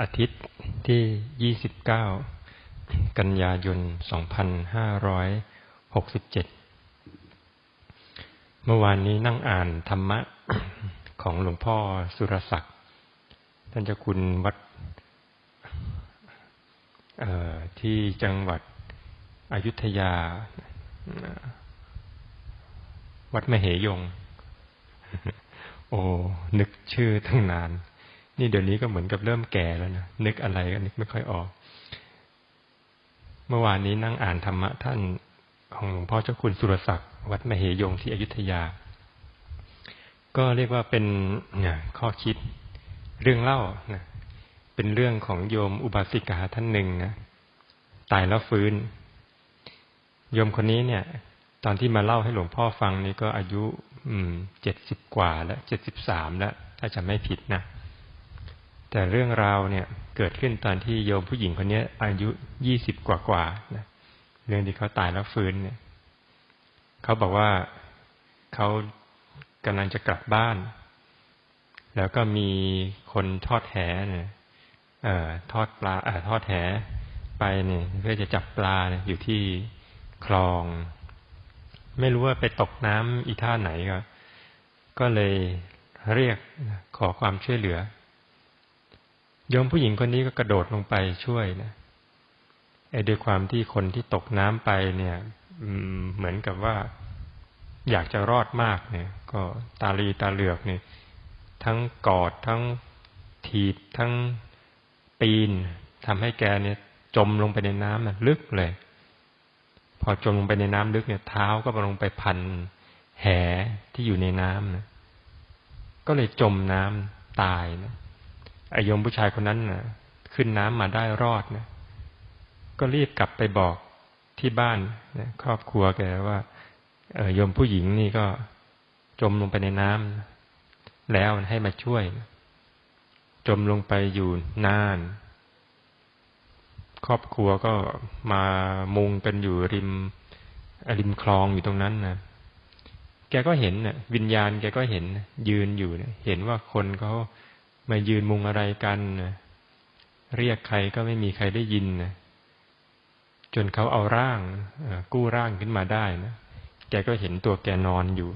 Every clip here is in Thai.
อาทิตย์ที่ 29 กันยายน 2567 เมื่อวานนี้นั่งอ่านธรรมะของหลวงพ่อสุรศักดิ์ ท่านเจ้าคุณวัดที่จังหวัดอยุธยา วัดมเหยง โอ้ นึกชื่อตั้งนาน นี่เดี๋ยวนี้ก็เหมือนกับเริ่มแก่แล้วนะนึกอะไรก็นึกไม่ค่อยออก เมื่อวานนี้นั่งอ่านธรรมะท่านของหลวงพ่อเจ้าคุณสุรศักดิ์วัดมเหยงที่อยุธยา ก็เรียกว่าเป็นข้อคิดเรื่องเล่านะเป็นเรื่องของโยมอุบาสิกาท่านหนึ่งนะตายแล้วฟื้น โยมคนนี้เนี่ย ตอนที่มาเล่าให้หลวงพ่อฟังนี่ก็อายุเจ็ดสิบกว่าแล้วเจ็ดสิบสามแล้ว ถ้าจะไม่ผิดนะ แต่เรื่องราวเนี่ยเกิดขึ้นตอนที่โยมผู้หญิงคนนี้อายุยี่สิบกว่ากว่านะเรื่องที่เขาตายแล้วฟื้นเนี่ยเขาบอกว่าเขากำลังจะกลับบ้าน แล้วก็มีคนทอดแหเนี่ยเอ่อทอดปลาเอ่อทอดแหไปเนี่ยเพื่อจะจับปลาเนี่ยอยู่ที่คลอง ไม่รู้ว่าไปตกน้ำอีท่าไหนก็ก็เลยเรียกขอความช่วยเหลือ ยมผู้หญิงคนนี้ก็กระโดดลงไปช่วยนะไอ้ด้วยความที่คนที่ตกน้ำไปเนี่ยเหมือนกับว่า อยากจะรอดมากเนี่ย ก็ตาลีตาเหลือกเนี่ย ทั้งกอดทั้งถีบทั้งปีนทำให้แกเนี่ย จมลงไปในน้ำนะลึกเลย พอจมลงไปในน้ำลึกเนี่ย เท้าก็ลงไปพันแหที่อยู่ในน้ำนะก็เลยจมน้ำตายนะ ไอโยมผู้ชายคนนั้นนะขึ้นน้ำมาได้รอดนะก็รีบกลับไปบอกที่บ้านนะครอบครัวแกว่าเออยมผู้หญิงนี่ก็จมลงไปในน้ำแล้วให้มาช่วย จมลงไปอยู่นาน ครอบครัวก็มามุงกันอยู่ริมริมคลองอยู่ตรงนั้นนะแกก็เห็นนะวิญญาณแกก็เห็นยืนอยู่นะเห็นว่าคนเขา มายืนมุงอะไรกันนะเรียกใครก็ไม่มีใครได้ยินนะจนเขาเอาร่างกู้ร่างขึ้นมาได้นะแกก็เห็นตัวแกนอนอยู่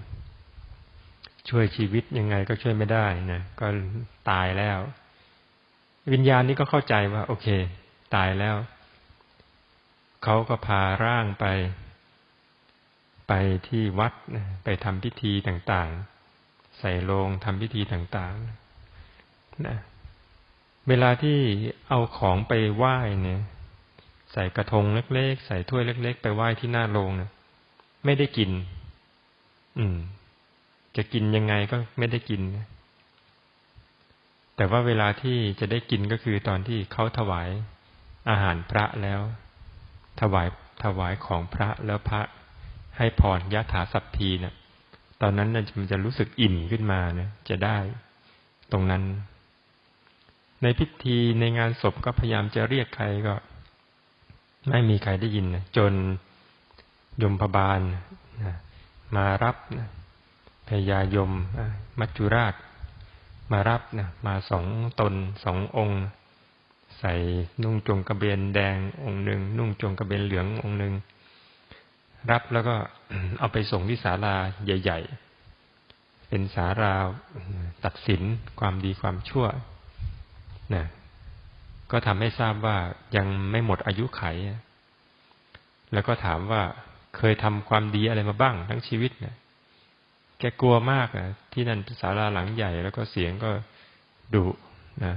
ช่วยชีวิตยังไงก็ช่วยไม่ได้นะก็ตายแล้ว วิญญาณนี้ก็เข้าใจว่า โอเค ตายแล้ว เขาก็พาร่างไป ไปที่วัดไปทำพิธีต่าง ๆ ใส่โลงทำพิธีต่าง ๆ นะเวลาที่เอาของไปไหว้เนี่ย ใส่กระทงเล็กๆ ใส่ถ้วยเล็ก ๆ ไปไหว้ที่หน้าโรงเนี่ยไม่ได้กิน อืม จะกินยังไงก็ไม่ได้กิน แต่ว่าเวลาที่จะได้กินก็คือตอนที่เขาถวายอาหารพระแล้ว ถวายถวายของพระแล้วพระให้พรยะถาสัพพีเนะี่ยตอนนั้นมันจะรู้สึกอิ่มขึ้นมาเนะจะได้ตรงนั้น ในพิธีในงานศพก็พยายามจะเรียกใครก็ ไม่มีใครได้ยิน จนยมพบาลมารับพยายมมัจจุราช มารับนะมาสองตนสององค์ ใส่นุ่งจงกระเบนแดงองค์หนึ่งนุ่งจงกระเบนเหลืององค์หนึ่งรับแล้วก็เอาไปส่งที่ศาลาใหญ่ ๆ เป็นศาลาตัดสินความดีความชั่ว นะก็ทำให้ทราบว่ายังไม่หมดอายุไข แล้วก็ถามว่าเคยทำความดีอะไรมาบ้าง ทั้งชีวิตนะแกกลัวมากนะที่นั่นศาลาหลังใหญ่ แล้วก็เสียงก็ดุนะ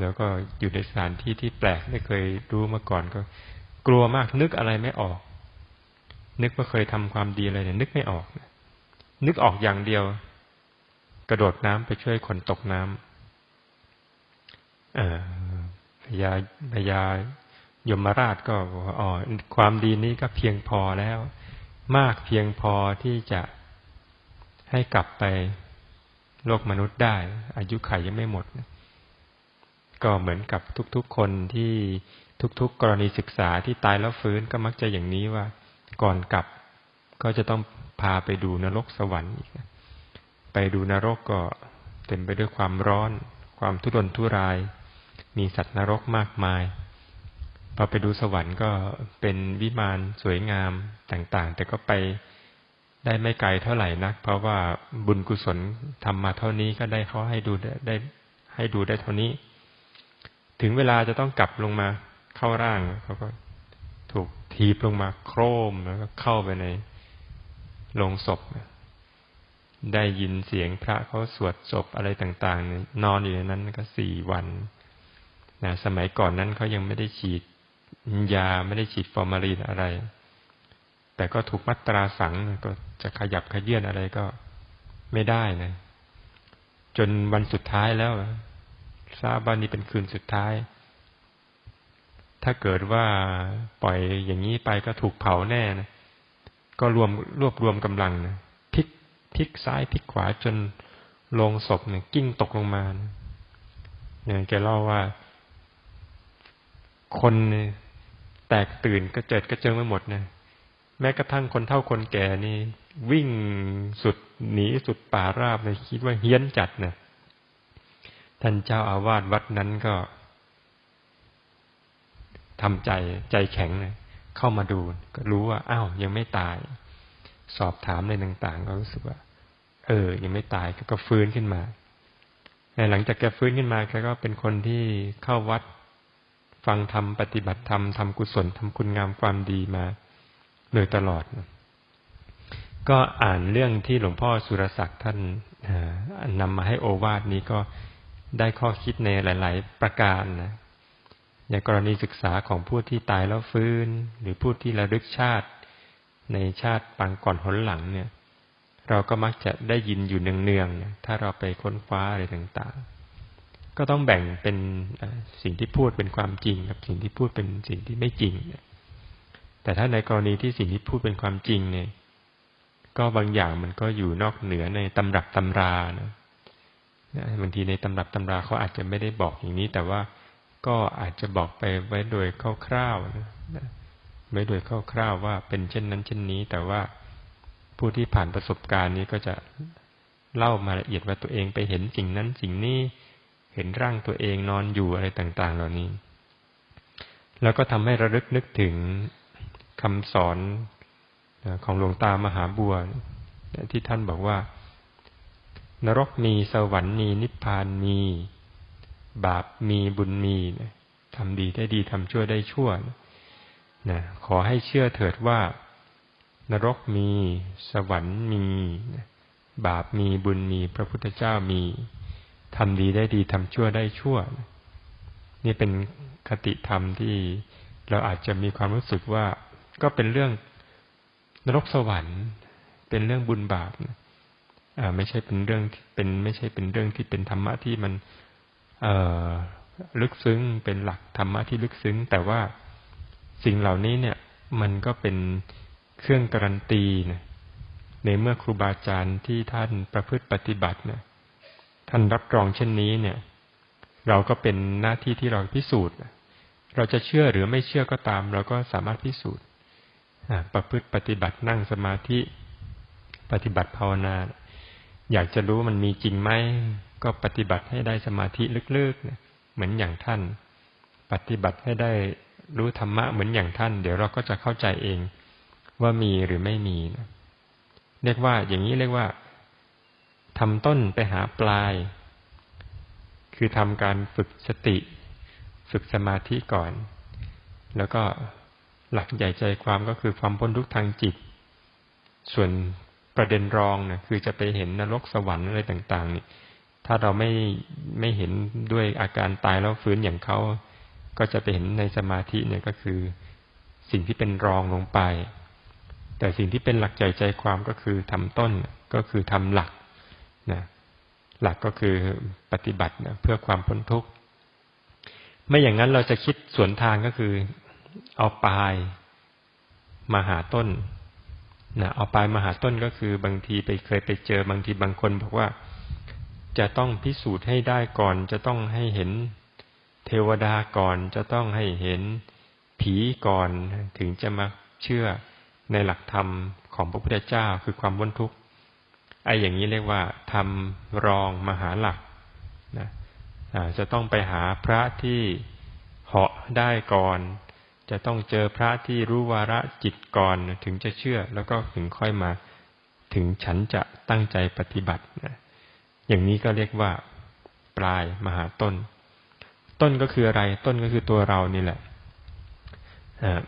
แล้วก็อยู่ในสถานที่ที่แปลกไม่เคยรู้มาก่อนก็ กลัวมากนึกอะไรไม่ออก นึกว่าเคยทำความดีอะไรเนี่ยนึกไม่ออกนะนึกออกอย่างเดียว กระโดดน้ำไปช่วยคนตกน้ำ พญาพญายมราชก็บอกอ๋อความดีนี้ก็เพียงพอแล้ว มากเพียงพอที่จะให้กลับไปโลกมนุษย์ได้ อายุขัยยังไม่หมด ก็เหมือนกับทุกๆคนที่ทุกๆ กรณีศึกษาที่ตายแล้วฟื้นก็มักจะอย่างนี้ว่า ก่อนกลับก็จะต้องพาไปดูนรกสวรรค์อีกไปดูนรกก็เต็มไปด้วยความร้อน ความทุรนทุราย มีสัตว์นรกมากมายพอไปดูสวรรค์ก็เป็นวิมานสวยงามต่าง ๆ แต่ก็ไปได้ไม่ไกลเท่าไหร่นัก เพราะว่าบุญกุศลทำมาเท่านี้ก็ได้เขาให้ดูได้ให้ดูได้เท่านี้ ถึงเวลาจะต้องกลับลงมาเข้าร่างเขาก็ถูกทีบลงมาโครมแล้วก็เข้าไปในโลงศพ ได้ยินเสียงพระเขาสวดศพอะไรต่าง ๆ นอนอยู่ในนั้นก็สี่วัน นะสมัยก่อนนั้นเขายังไม่ได้ฉีดยาไม่ได้ฉีดฟอร์มาลีนอะไร แต่ก็ถูกมัตราสังก็จะขยับขยื่นอะไรก็ไม่ได้นะ จนวันสุดท้ายแล้วทราบว่านี่เป็นคืนสุดท้าย ถ้าเกิดว่าปล่อยอย่างนี้ไปก็ถูกเผาแน่นะก็รวมรวบรวมกำลังนะพลิกพลิกซ้ายพลิกขวาจนลงศพเนี่ยกิ้งตกลงมานะอย่างแกเล่าว่า คนแตกตื่นกระเจิดกระเจิงไปหมดนะแม้กระทั่งคนเท่าคนแก่นี่ วิ่งสุดหนีสุดป่าราบเลยคิดว่าเฮี้ยนจัดนะท่านเจ้าอาวาสวัดนั้นก็ทำใจใจแข็งเลยเข้ามาดูก็รู้ว่าอ้าวยังไม่ตาย สอบถามในต่าง ๆ ก็รู้สึกว่า เออ ยังไม่ตายก็ฟื้นขึ้นมาหลังจากแกฟื้นขึ้นมาแกก็เป็นคนที่เข้าวัด ฟังธรรมปฏิบัติธรรมทำกุศลทำคุณงามความดีมาโดยตลอด ก็อ่านเรื่องที่หลวงพ่อสุรศักดิ์ท่านนำมาให้โอวาทนี้ก็ได้ข้อคิดในหลาย ๆ ประการนะอย่างกรณีศึกษาของผู้ที่ตายแล้วฟื้น หรือผู้ที่ระลึกชาติในชาติปางก่อนหนหลังเนี่ย เราก็มักจะได้ยินอยู่เนืองๆถ้าเราไปค้นคว้าอะไรต่าง ๆ ก็ต้องแบ่งเป็นสิ่งที่พูดเป็นความจริง กับสิ่งที่พูดเป็นสิ่งที่ไม่จริง แต่ถ้าในกรณีที่สิ่งที่พูดเป็นความจริงเนี่ย ก็บางอย่างมันก็อยู่นอกเหนือในตำรับตำรานะบางทีในตำรับตำราเขาอาจจะไม่ได้บอกอย่างนี้ แต่ว่าก็อาจจะบอกไปไว้โดยคร่าวๆนะไว้โดยคร่าวๆว่าเป็นเช่นนั้นเช่นนี้ แต่ว่าผู้ที่ผ่านประสบการณ์นี้ก็จะเล่ามาละเอียดว่าตัวเองไปเห็นสิ่งนั้นสิ่งนี้ เห็นร่างตัวเองนอนอยู่อะไรต่าง ๆ เหล่านี้ แล้วก็ทำให้ระลึกนึกถึงคำสอนของหลวงตามหาบัวที่ท่านบอกว่า นรกมีสวรรค์มีนิพพานมี บาปมีบุญมีทำดีได้ดีทำชั่วได้ชั่วนะขอให้เชื่อเถิดว่า นรกมี สวรรค์มี บาปมีบุญมี พระพุทธเจ้ามี ทำดีได้ดีทำชั่วได้ชั่ว นี่เป็นคติธรรมที่เราอาจจะมีความรู้สึกว่า ก็เป็นเรื่องนรกสวรรค์ เป็นเรื่องบุญบาปอ่าไม่ใช่เป็นเรื่องเป็นไม่ใช่เป็นเรื่องที่เป็นธรรมะที่มัน เอ่อลึกซึ้งเป็นหลักธรรมะที่ลึกซึ้ง แต่ว่าสิ่งเหล่านี้เนี่ย มันก็เป็นเครื่องการันตีนะในเมื่อครูบาอาจารย์ที่ท่านประพฤติปฏิบัติเนี่ย ท่านรับรองเช่นนี้เนี่ย เราก็เป็นหน้าที่ที่เราพิสูจน์ เราจะเชื่อหรือไม่เชื่อก็ตาม เราก็สามารถพิสูจน์ประพฤติปฏิบัตินั่งสมาธิปฏิบัติภาวนา อยากจะรู้มันมีจริงไหมก็ปฏิบัติให้ได้สมาธิลึกๆเหมือนอย่างท่าน ปฏิบัติให้ได้รู้ธรรมะเหมือนอย่างท่าน เดี๋ยวเราก็จะเข้าใจเองว่ามีหรือไม่มีนะเรียกว่าอย่างนี้เรียกว่า ทำต้นไปหาปลาย คือทำการฝึกสติ ฝึกสมาธิก่อน แล้วก็หลักใหญ่ใจความก็คือความพ้นทุกข์ทางจิต ส่วนประเด็นรองนะคือจะไปเห็นนรกสวรรค์อะไรต่างๆนี่ถ้าเราไม่ไม่เห็นด้วยอาการตายแล้วฟื้นอย่างเขาก็จะไปเห็นในสมาธิเนี่ยก็คือสิ่งที่เป็นรองลงไป แต่สิ่งที่เป็นหลักใจใจความก็คือทำต้นก็คือทำหลัก หลักก็คือปฏิบัตินะเพื่อความพ้นทุกข์ ไม่อย่างนั้นเราจะคิดสวนทางก็คือ เอาปลายมาหาต้นนะเอาปลายมาหาต้นก็คือบางทีไปเคยไปเจอบางทีบางคนบอกว่าจะต้องพิสูจน์ให้ได้ก่อน จะต้องให้เห็นเทวดาก่อน จะต้องให้เห็นผีก่อนถึงจะมาเชื่อในหลักธรรมของพระพุทธเจ้าคือความว้นทุกข์ ไอ้อย่างนี้เรียกว่าทำรองมหาหลักนะจะต้องไปหาพระที่เหาะได้ก่อน จะต้องเจอพระที่รู้วาระจิตก่อนถึงจะเชื่อ แล้วก็ถึงค่อยมาถึงฉันจะตั้งใจปฏิบัตินะอย่างนี้ก็เรียกว่า ปลายมหาต้น ต้นก็คืออะไรต้นก็คือตัวเรานี่แหละ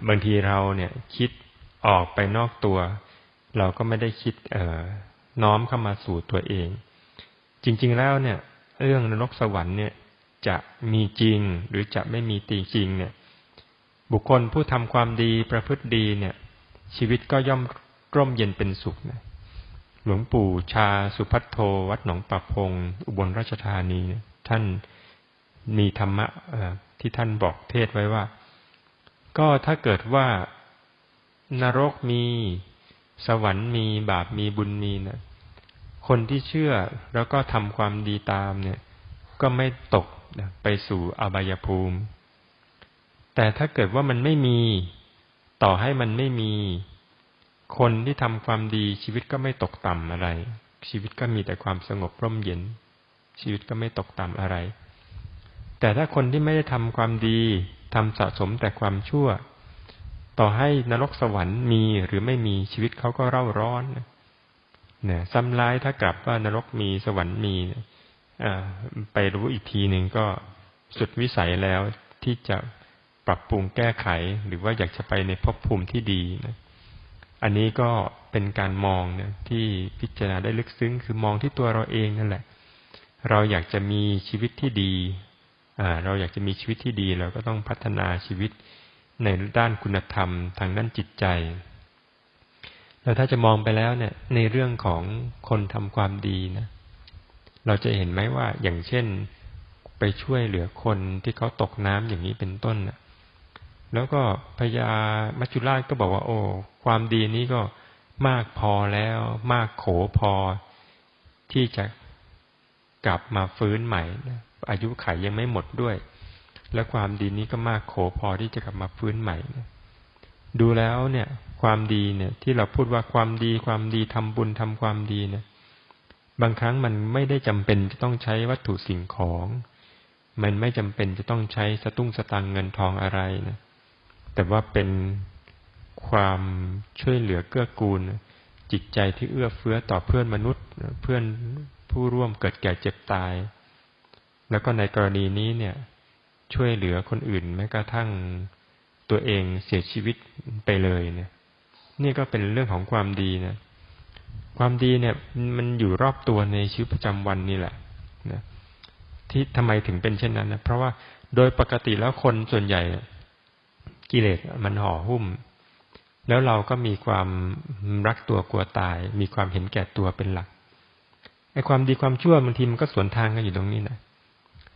บางทีเราเนี่ยคิดออกไปนอกตัว เราก็ไม่ได้คิด น้อมเข้ามาสู่ตัวเอง จริง ๆแล้วเนี่ย เรื่องนรกสวรรค์เนี่ยจะมีจริงหรือจะไม่มีตีจริงเนี่ย บุคคลผู้ทำความดีประพฤติดีเนี่ย ชีวิตก็ย่อมร่มเย็นเป็นสุขนะหลวงปู่ชาสุพัทโทวัดหนองปะพง อุบลราชธานีท่านมีธรรมะที่ท่านบอกเทศไว้ว่า ก็ถ้าเกิดว่านรกมี สวรรค์มีบาปมีบุญมีนะ คนที่เชื่อแล้วก็ทำความดีตามเนี่ย ก็ไม่ตกไปสู่อบายภูมิ แต่ถ้าเกิดว่ามันไม่มีต่อให้มันไม่มี คนที่ทำความดีชีวิตก็ไม่ตกต่ำอะไร ชีวิตก็มีแต่ความสงบร่มเย็น ชีวิตก็ไม่ตกต่ำอะไร แต่ถ้าคนที่ไม่ได้ทำความดีทำสะสมแต่ความชั่ว ต่อให้นรกสวรรค์มีหรือไม่มีชีวิตเขาก็เร่าร้อน เนี่ยซ้ำร้ายถ้ากลับว่านรกมีสวรรค์มีไปรู้อีกทีหนึ่งก็สุดวิสัยแล้วที่จะปรับปรุงแก้ไข หรือว่าอยากจะไปในภพภูมิที่ดีนะอันนี้ก็เป็นการมองเนี่ยที่พิจารณาได้ลึกซึ้ง คือมองที่ตัวเราเองนั่นแหละ เราอยากจะมีชีวิตที่ดีเราอยากจะมีชีวิตที่ดี เราก็ต้องพัฒนาชีวิตในด้านคุณธรรมทางด้านจิตใจ แล้วถ้าจะมองไปแล้วเนี่ย ในเรื่องของคนทำความดีนะเราจะเห็นไหมว่าอย่างเช่นไปช่วยเหลือคนที่เขาตกน้ำอย่างนี้เป็นต้นนะแล้วก็พญามัจจุราชก็บอกว่า โอ้ความดีนี้ก็มากพอแล้ว มากโขพอ ที่จะกลับมาฟื้นใหม่อายุไขยังไม่หมดด้วย และความดีนี้ก็มากโขพอที่จะกลับมาฟื้นใหม่ ดูแล้วเนี่ย ความดีเนี่ย ที่เราพูดว่าความดีความดีทำบุญทำความดีเนี่ย บางครั้งมันไม่ได้จำเป็นจะต้องใช้วัตถุสิ่งของ มันไม่จำเป็นจะต้องใช้สตุ้งสตังเงินทองอะไรนะแต่ว่าเป็นความช่วยเหลือเกื้อกูล จิตใจที่เอื้อเฟื้อต่อเพื่อนมนุษย์ เพื่อนผู้ร่วมเกิดแก่เจ็บตาย แล้วก็ในกรณีนี้เนี่ย ช่วยเหลือคนอื่นแม้กระทั่ง ตัวเองเสียชีวิตไปเลยเนี่ยนี่ก็เป็นเรื่องของความดีนะความดีเนี่ยมันอยู่รอบตัวในชีวิตประจำวันนี่แหละนะที่ทำไมถึงเป็นเช่นนั้นนะเพราะว่าโดยปกติแล้วคนส่วนใหญ่กิเลสมันห่อหุ้ม แล้วเราก็มีความรักตัวกลัวตาย มีความเห็นแก่ตัวเป็นหลักไอ้ความดีความชั่วบางทีมันก็สวนทางกันอยู่ตรงนี้นะ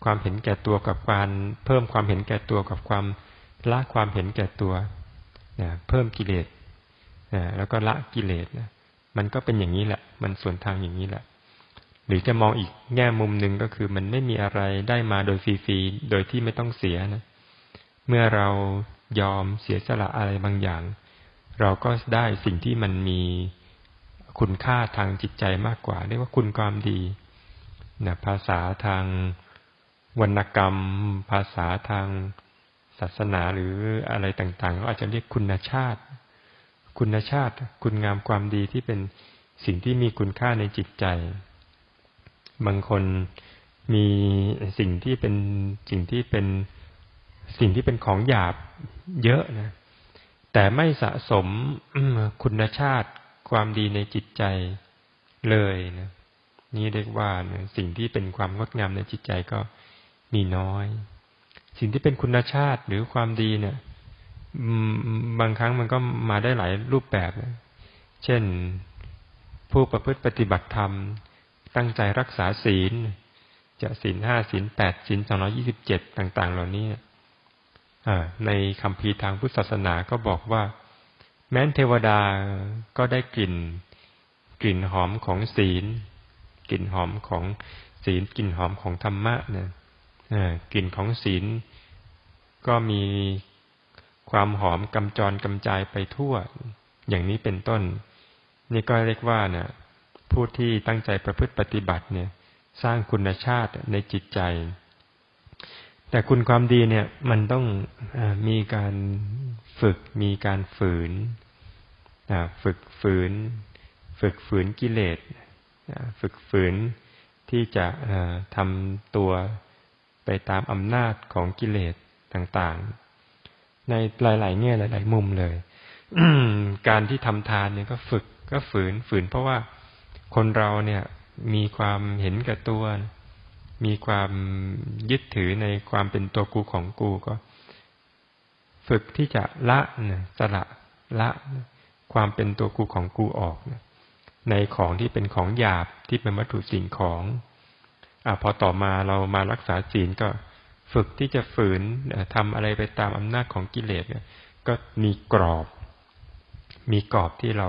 ความเห็นแก่ตัวกับการเพิ่มความเห็นแก่ตัวกับความ ละความเห็นแก่ตัวนะเพิ่มกิเลสนะแล้วก็ละกิเลสนะมันก็เป็นอย่างนี้แหละ มันสวนทางอย่างนี้แหละ หรือจะมองอีกแง่มุมหนึ่งก็คือมันไม่มีอะไรได้มาโดยฟรีๆ โดยที่ไม่ต้องเสียนะ เมื่อเรายอมเสียสละอะไรบางอย่าง เราก็ได้สิ่งที่มันมีคุณค่าทางจิตใจมากกว่า เรียกว่าคุณความดีนะภาษาทางวรรณกรรม ภาษาทาง ศาสนาหรืออะไรต่างๆ ก็อาจจะเรียกคุณชาติ คุณชาติ คุณงามความดีที่เป็นสิ่งที่มีคุณค่าในจิตใจ บางคนมีสิ่งที่เป็นสิ่งที่เป็นสิ่งที่เป็นของหยาบเยอะนะ แต่ไม่สะสมคุณชาติความดีในจิตใจเลยนะนี่เรียกว่านะสิ่งที่เป็นความงดงามในจิตใจก็มีน้อย สิ่งที่เป็นคุณชาติหรือความดีเนี่ยบางครั้งมันก็มาได้หลายรูปแบบ เช่น ผู้ประพฤติปฏิบัติธรรม ตั้งใจรักษาศีล จะศีลห้าศีลแปดศีลสองร้อยี่สิบเจ็ดต่าง ๆ เหล่านี้ในคำพีทางพุทธศาสนาก็บอกว่า แม้นเทวดาก็ได้กลิ่น กลิ่นหอมของศีล กลิ่นหอมของศีล กลิ่นหอมของธรรมะเนี่ยกลิ่นของศีล ก็มีความหอมกำจรกำจายไปทั่ว อย่างนี้เป็นต้น นี่ก็เรียกว่านะผู้ที่ตั้งใจประพฤติปฏิบัติเนี่ย สร้างคุณชาติในจิตใจ แต่คุณความดีเนี่ย มันต้องอมีการฝึกมีการฝืนฝึกฝืน ฝึกฝืนกิเลสฝึกฝืนที่จะทำตัวไปตามอำนาจของกิเลส ต่างๆ ในหลายๆแง่หลาย ๆ มุมเลยการที่ทำทานเนี่ยก็ฝึกก็ฝืนฝืน เพราะว่าคนเราเนี่ยมีความเห็นกับตัว มีความยึดถือในความเป็นตัวกูของกูก็ ฝึกที่จะละนะสละละความเป็นตัวกูของกูออกนะในของที่เป็นของหยาบที่เป็นวัตถุสิ่งของอพอต่อมาเรามารักษาศีลก็ ฝึกที่จะฝืนทำอะไรไปตามอำนาจของกิเลสก็มีกรอบ มีกรอบที่เรา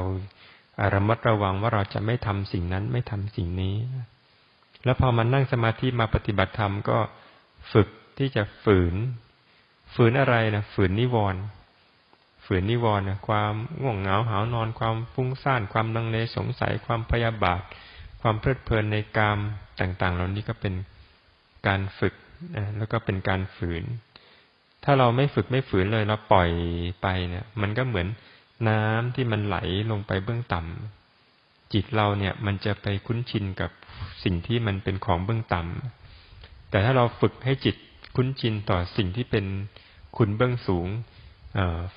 ระมัดระวังว่าเราจะไม่ทำสิ่งนั้นไม่ทำสิ่งนี้ แล้วพอมานั่งสมาธิมาปฏิบัติธรรมก็ฝึกที่จะฝืน ฝืนอะไรนะฝืนนิวรณ์ฝืนนิวรณ์นะความง่วงเหงาหานอน ความฟุ้งซ่านความลังเลสงสัยความพยาบาท ความเพลิดเพลินในกามต่าง ๆ เหล่านี้ก็เป็นการฝึก แล้วก็เป็นการฝืน ถ้าเราไม่ฝึกไม่ฝืนเลยเราปล่อยไปเนี่ย มันก็เหมือนน้ำที่มันไหลลงไปเบื้องต่ำจิตเราเนี่ยมันจะไปคุ้นชินกับสิ่งที่มันเป็นของเบื้องต่ำแต่ถ้าเราฝึกให้จิตคุ้นชินต่อสิ่งที่เป็นคุณเบื้องสูง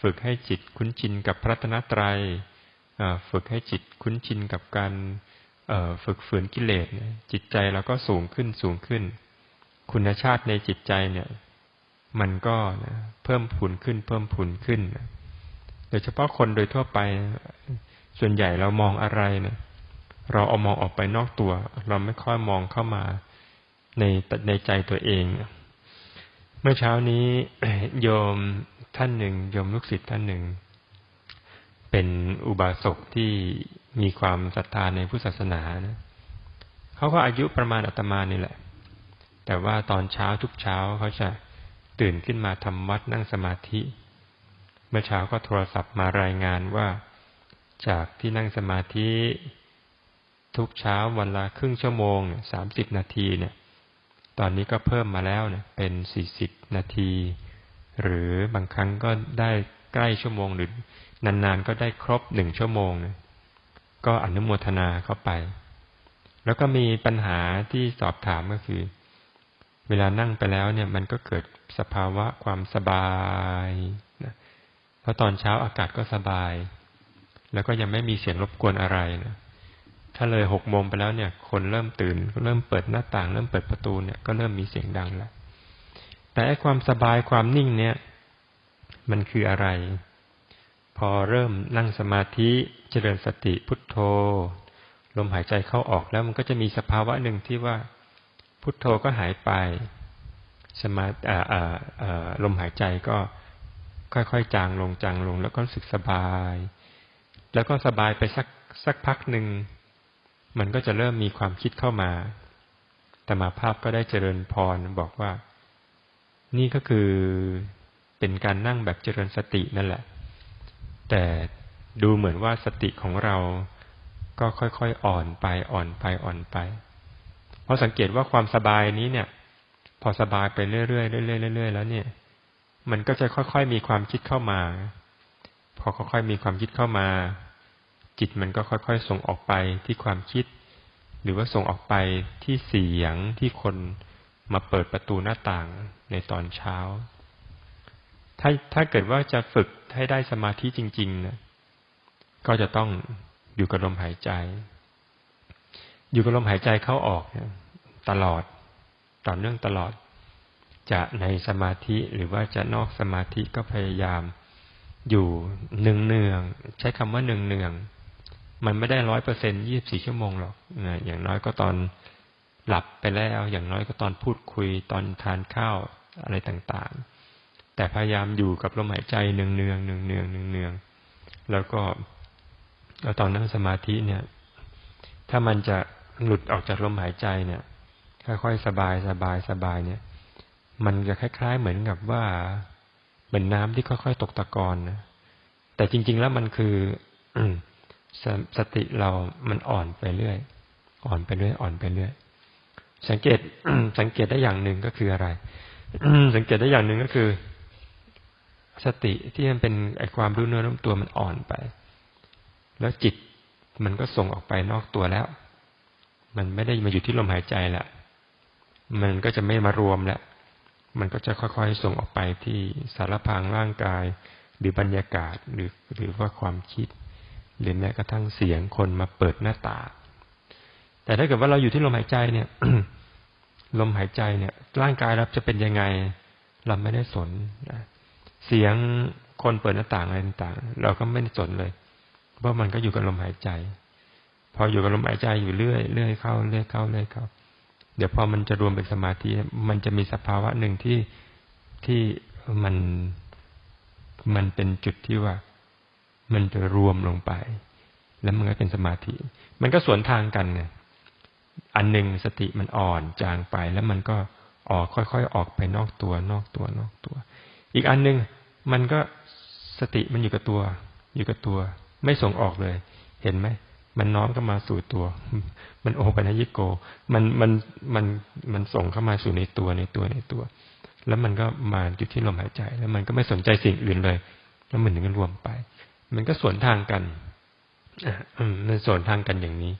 ฝึกให้จิตคุ้นชินกับพระตนตรัยฝึกให้จิตคุ้นชินกับการฝึกฝืนกิเลสจิตใจเราก็สูงขึ้นสูงขึ้น คุณชาติในจิตใจเนี่ย มันก็เพิ่มพูนขึ้น เพิ่มพูนขึ้นโดยเฉพาะคนโดยทั่วไป ส่วนใหญ่เรามองอะไรเนี่ยเราเอามองออกไปนอกตัว เราไม่ค่อยมองเข้ามาในในใจตัวเอง เมื่อเช้านี้โยมท่านหนึ่งโยมลูกศิษย์ท่านหนึ่ง เป็นอุบาสกที่มีความศรัทธาในพุทธศาสนานะเขาก็อายุประมาณอาตมานี่แหละ แต่ว่าตอนเช้าทุกเช้าเขาจะตื่นขึ้นมาทำวัดนั่งสมาธิ เมื่อเช้าก็โทรศัพท์มารายงานว่า จากที่นั่งสมาธิ ทุกเช้าวันละครึ่งชั่วโมงสามสิบนาทีเนี่ย ตอนนี้ก็เพิ่มมาแล้วเนี่ยเป็นสี่สิบนาที หรือบางครั้งก็ได้ใกล้ชั่วโมงหรือนานๆก็ได้ครบหนึ่งชั่วโมงนะก็อนุโมทนาเข้าไป แล้วก็มีปัญหาที่สอบถามก็คือ เวลานั่งไปแล้วเนี่ยมันก็เกิดสภาวะความสบายนะเพราะตอนเช้าอากาศก็สบาย แล้วก็ยังไม่มีเสียงรบกวนอะไรนะถ้าเลยหกโมงไปแล้วเนี่ย คนเริ่มตื่น เริ่มเปิดหน้าต่าง เริ่มเปิดประตูเนี่ยก็เริ่มมีเสียงดังแล้วแต่ไอ้ความสบายความนิ่งเนี่ย มันคืออะไร พอเริ่มนั่งสมาธิเจริญสติพุทโธ ลมหายใจเข้าออกแล้วมันก็จะมีสภาวะหนึ่งที่ว่า พุทโธก็หายไป สมาลมหายใจก็ค่อยๆจางลงจางลง แล้วก็รู้สึกสบาย แล้วก็สบายไปสักสักพักหนึ่ง มันก็จะเริ่มมีความคิดเข้ามา แต่มาภาพก็ได้เจริญพรบอกว่า นี่ก็คือเป็นการนั่งแบบเจริญสตินั่นแหละ แต่ดูเหมือนว่าสติของเราก็ค่อยๆอ่อนไปอ่อนไปอ่อนไป เพราะสังเกตว่าความสบายนี้เนี่ย พอสบายไปเรื่อยๆเรื่อยๆเรื่อยๆแล้วเนี่ย มันก็จะค่อยๆมีความคิดเข้ามา พอค่อยๆมีความคิดเข้ามา จิตมันก็ค่อยๆส่งออกไปที่ความคิด หรือว่าส่งออกไปที่เสียงที่คนมาเปิดประตูหน้าต่างในตอนเช้า ถ้าถ้าเกิดว่าจะฝึกให้ได้สมาธิจริงๆนะก็จะต้องอยู่กับลมหายใจ อยู่กับลมหายใจเข้าออกตลอดต่อเนื่องตลอด จะในสมาธิหรือว่าจะนอกสมาธิก็พยายาม อยู่หนึ่งเนือง ใช้คำว่าหนึ่งเนือง มันไม่ได้ร้อยเปอร์เซ็นยี่บสี่ชั่วโมงหรอกอย่างน้อยก็ตอนหลับไปแล้ว อย่างน้อยก็ตอนพูดคุยตอนทานข้าวอะไรต่างๆ แต่พยายามอยู่กับลมหายใจเนืองเนืองเนืองเนืองเนืองเนืองแล้วก็แล้วตอนนั่งสมาธิเนี่ย ถ้ามันจะ หลุดออกจากลมหายใจเนี่ย ค่อยๆสบายสบายสบายเนี่ย มันจะคล้ายๆเหมือนกับว่าเหมือนน้ำที่ค่อยๆตกตะกอนนะแต่จริง ๆ แล้วมันคือสสติเรามันอ่อนไปเรื่อย อ่อนไปเรื่อย อ่อนไปเรื่อย สังเกตสังเกตได้อย่างหนึ่งก็คืออะไร สังเกตได้อย่างหนึ่งก็คือ สติที่มันเป็นไอความรู้เนื้อรู้ตัวมันอ่อนไป แล้วจิตมันก็ส่งออกไปนอกตัวแล้ว มันไม่ได้มาอยู่ที่ลมหายใจแล้วมันก็จะไม่มารวมแล้วมันก็จะค่อยๆส่งออกไปที่สารพางร่างกาย หรือบรรยากาศหรือหรือว่าความคิด หรือแม้กระทั่งเสียงคนมาเปิดหน้าตา แต่ถ้าเกิดว่าเราอยู่ที่ลมหายใจเนี่ยลมหายใจเนี่ย ร่างกายเราจะเป็นยังไง เราไม่ได้สนเสียงคนเปิดหน้าต่างอะไรต่าง เราก็ไม่ได้สนเลย เพราะมันก็อยู่กับลมหายใจ พออยู่กับลมหายใจอยู่เรื่อยเรื่อยเข้าเรื่อยเข้าเรื่อยเข้า เดี๋ยวพอมันจะรวมเป็นสมาธิมันจะมีสภาวะหนึ่งที่ที่มันมันเป็นจุดที่ว่า มันจะรวมลงไป แล้วมันก็เป็นสมาธิ มันก็สวนทางกันเนี่ยอันหนึ่งสติมันอ่อนจางไปแล้วมันก็ออกค่อยๆออกไปนอกตัวนอกตัวนอกตัว อีกอันหนึ่งมันก็สติมันอยู่กับตัว อยู่กับตัว ไม่ส่งออกเลย เห็นไหม มันน้อมเข้ามาสู่ตัว มันโอปัญญิโก มันมันมันมันส่งเข้ามาสู่ในตัวในตัวในตัว แล้วมันก็มาอยู่ที่ลมหายใจ แล้วมันก็ไม่สนใจสิ่งอื่นเลย แล้วมันถึงก็รวมไป มันก็สวนทางกันอืมมันสวนทางกันอย่างนี้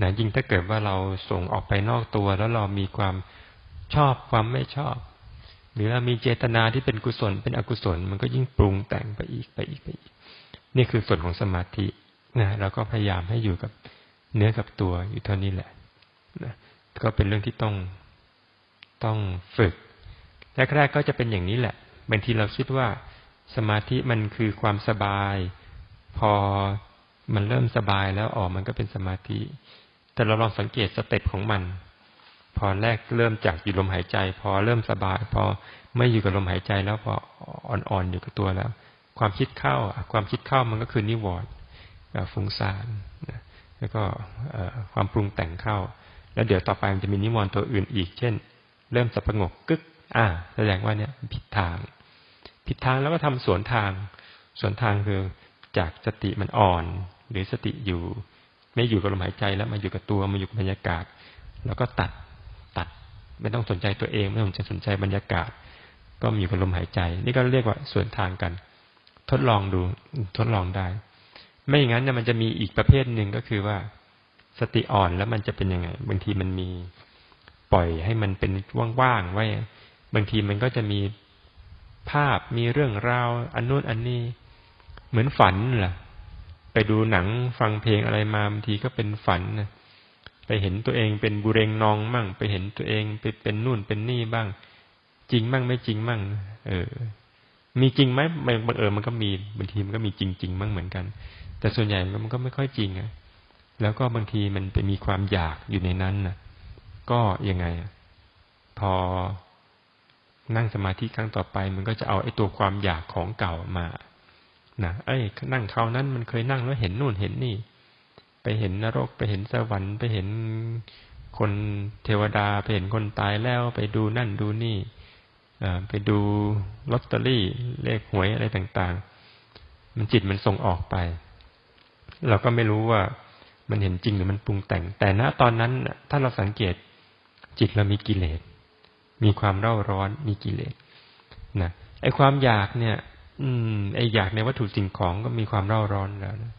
นะยิ่งถ้าเกิดว่าเราส่งออกไปนอกตัว แล้วเรามีความชอบความไม่ชอบ หรือเรามีเจตนาที่เป็นกุศลเป็นอกุศล มันก็ยิ่งปรุงแต่งไปอีกไปอีกไปอีก นี่คือส่วนของสมาธิ นะเราก็พยายามให้อยู่กับเนื้อกับตัวอยู่เท่านี้แหละนะก็เป็นเรื่องที่ต้องต้องฝึกแรกๆก็จะเป็นอย่างนี้แหละบางทีเราคิดว่าสมาธิมันคือความสบาย พอมันเริ่มสบายแล้วออกมันก็เป็นสมาธิ แต่เราลองสังเกตสเต็ปของมัน พอแรกเริ่มจากอยู่ลมหายใจ พอเริ่มสบาย พอไม่อยู่กับลมหายใจแล้วพออ่อนๆอยู่กับตัวแล้ว ความคิดเข้า ความคิดเข้ามันก็คือนิวรณ์ ฟุ้งซ่านแล้วก็ความปรุงแต่งเข้า แล้วเดี๋ยวต่อไปมันจะมีนิวรณ์ตัวอื่นอีก เช่น เริ่มสับประงกกึก อ่า แสดงว่าเนี่ยผิดทาง ผิดทางแล้วก็ทำสวนทาง สวนทางคือจากสติมันอ่อน หรือสติอยู่ ไม่อยู่กับลมหายใจแล้วมาอยู่กับตัวมาอยู่กับบรรยากาศ แล้วก็ตัดตัด ไม่ต้องสนใจตัวเอง ไม่ต้องสนใจบรรยากาศ ก็มีอยู่กับลมหายใจ นี่ก็เรียกว่าสวนทางกัน ทดลองดูทดลองได้ ไม่อย่างนั้นเนี่ยมันจะมีอีกประเภทหนึ่งก็คือว่า สติอ่อนแล้วมันจะเป็นยังไง บางทีมันมีปล่อยให้มันเป็นว่างๆไว้ บางทีมันก็จะมีภาพมีเรื่องราว อันนู้นอันนี้ เหมือนฝันแหละไปดูหนังฟังเพลงอะไรมาบางทีก็เป็นฝันนะไปเห็นตัวเองเป็นบุเรงนองมั่ง ไปเห็นตัวเองไปเป็นนู่นเป็นนี่บ้าง จริงมั่งไม่จริงมั่ง เออ มีจริงไหมบางเออมันก็มีบางทีมันก็มีจริง ๆ มั่งเหมือนกัน แต่ส่วนใหญ่มันก็ไม่ค่อยจริงอะแล้วก็บางทีมันไปมีความอยากอยู่ในนั้นนะก็ยังไงพอนั่งสมาธิครั้งต่อไป มันก็จะเอาไอ้ตัวความอยากของเก่ามานะไอ้นั่งคราวนั้นมันเคยนั่งแล้วเห็นนู่นเห็นนี่ ไปเห็นนรกไปเห็นสวรรค์ไปเห็นคนเทวดาไปเห็นคนตายแล้วไปดูนั่นดูนี่ไปดูลอตเตอรี่เลขหวยอะไรต่าง ๆ มันจิตมันส่งออกไป เราก็ไม่รู้ว่ามันเห็นจริงหรือมันปรุงแต่ง แต่ณตอนนั้นถ้าเราสังเกตจิตเรามีกิเลส มีความเร่าร้อนมีกิเลสนะไอความอยากเนี่ย อืม ไออยากในวัตถุสิ่งของก็มีความเร่าร้อนแล้วนะ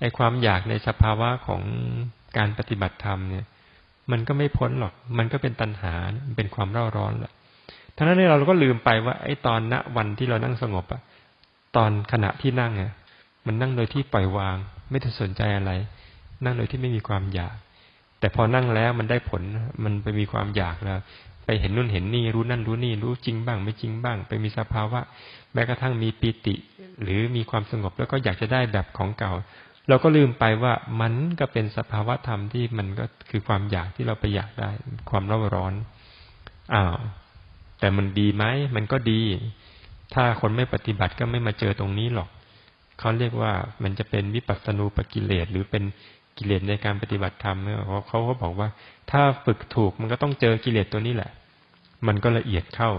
ไอความอยากในสภาวะของการปฏิบัติธรรมเนี่ย มันก็ไม่พ้นหรอก มันก็เป็นตัณหาเป็นความเร่าร้อนแหละทั้งนั้นเราก็ลืมไปว่า ไอตอนณวันที่เรานั่งสงบอะตอนขณะที่นั่งอะมันนั่งโดยที่ปล่อยวาง ไม่ได้สนใจอะไร นั่งโดยที่ไม่มีความอยาก แต่พอนั่งแล้วมันได้ผลมันไปมีความอยากแล้วไปเห็นนู่นเห็นนี่รู้นั่นรู้นี่รู้จริงบ้างไม่จริงบ้าง ไปมีสภาวะแม้กระทั่งมีปีติ หรือมีความสงบแล้วก็อยากจะได้แบบของเก่า เราก็ลืมไปว่ามันก็เป็นสภาวะธรรมที่มันก็คือความอยากที่เราไปอยากได้ ความร้อนร้อนอ้าวแต่มันดีไหมมันก็ดี ถ้าคนไม่ปฏิบัติก็ไม่มาเจอตรงนี้หรอก เขาเรียกว่ามันจะเป็นวิปัสสนูปกิเลสหรือเป็นกิเลสในการปฏิบัติธรรมเนี่ยเขาเขาก็บอกว่า ถ้าฝึกถูกมันก็ต้องเจอกิเลสตัวนี้แหละ มันก็ละเอียดเข้า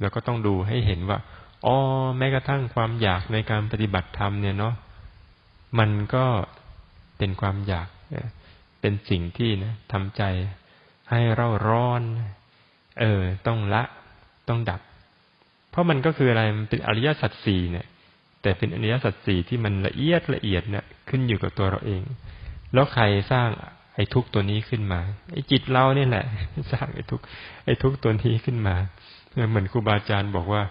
แล้วก็ต้องดูให้เห็นว่าอ๋อแม้กระทั่งความอยากในการปฏิบัติธรรมเนี่ยเนาะมันก็เป็นความอยากเป็นสิ่งที่นะทำใจให้เร่าร้อน เออ ต้องละต้องดับ เพราะมันก็คืออะไรมันเป็นอริยสัจสี่เนี่ย แต่เป็นอริยสัจสี่ที่มันละเอียดละเอียดเนี่ยขึ้นอยู่กับตัวเราเอง แล้วใครสร้างไอ้ทุกตัวนี้ขึ้นมาไอ้จิตเราเนี่ยแหละ สร้างไอ้ทุกไอ้ทุกตัวนี้ขึ้นมาเหมือนครูบาอาจารย์บอกว่า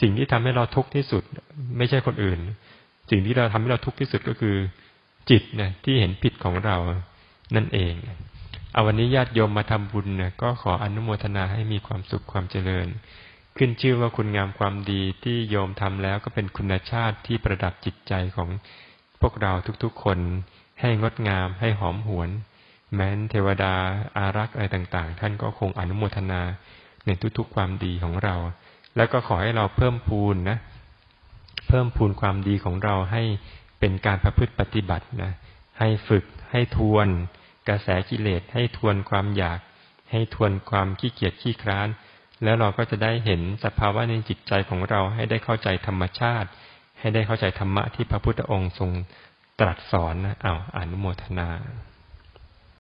สิ่งที่ทำให้เราทุกข์ที่สุด ไม่ใช่คนอื่น สิ่งที่เราทำให้เราทุกข์ที่สุดก็คือ จิตเนี่ยที่เห็นผิดของเรานั่นเองเอาวันนี้ญาติโยมมาทำบุญนี่ยก็ขออนุโมทนาให้มีความสุขความเจริญ ขึ้นชื่อว่าคุณงามความดีที่โยมทำแล้วก็เป็นคุณชาติที่ประดับจิตใจของพวกเราทุกๆคน ให้งดงามให้หอมหวน แม้นเทวดาอารักษ์อะไรต่างๆ ท่านก็คงอนุโมทนาในทุกๆความดีของเรา แล้วก็ขอให้เราเพิ่มพูนนะ เพิ่มพูนความดีของเราให้เป็นการประพฤติปฏิบัตินะให้ฝึกให้ทวน กระแสกิเลสให้ทวนความอยาก ให้ทวนความขี้เกียจขี้คร้าน แล้วเราก็จะได้เห็นสภาวะในจิตใจของเราให้ได้เข้าใจธรรมชาติ ให้ได้เข้าใจธรรมะที่พระพุทธองค์ทรงตรัสสอนนะเอาอนุโมทนา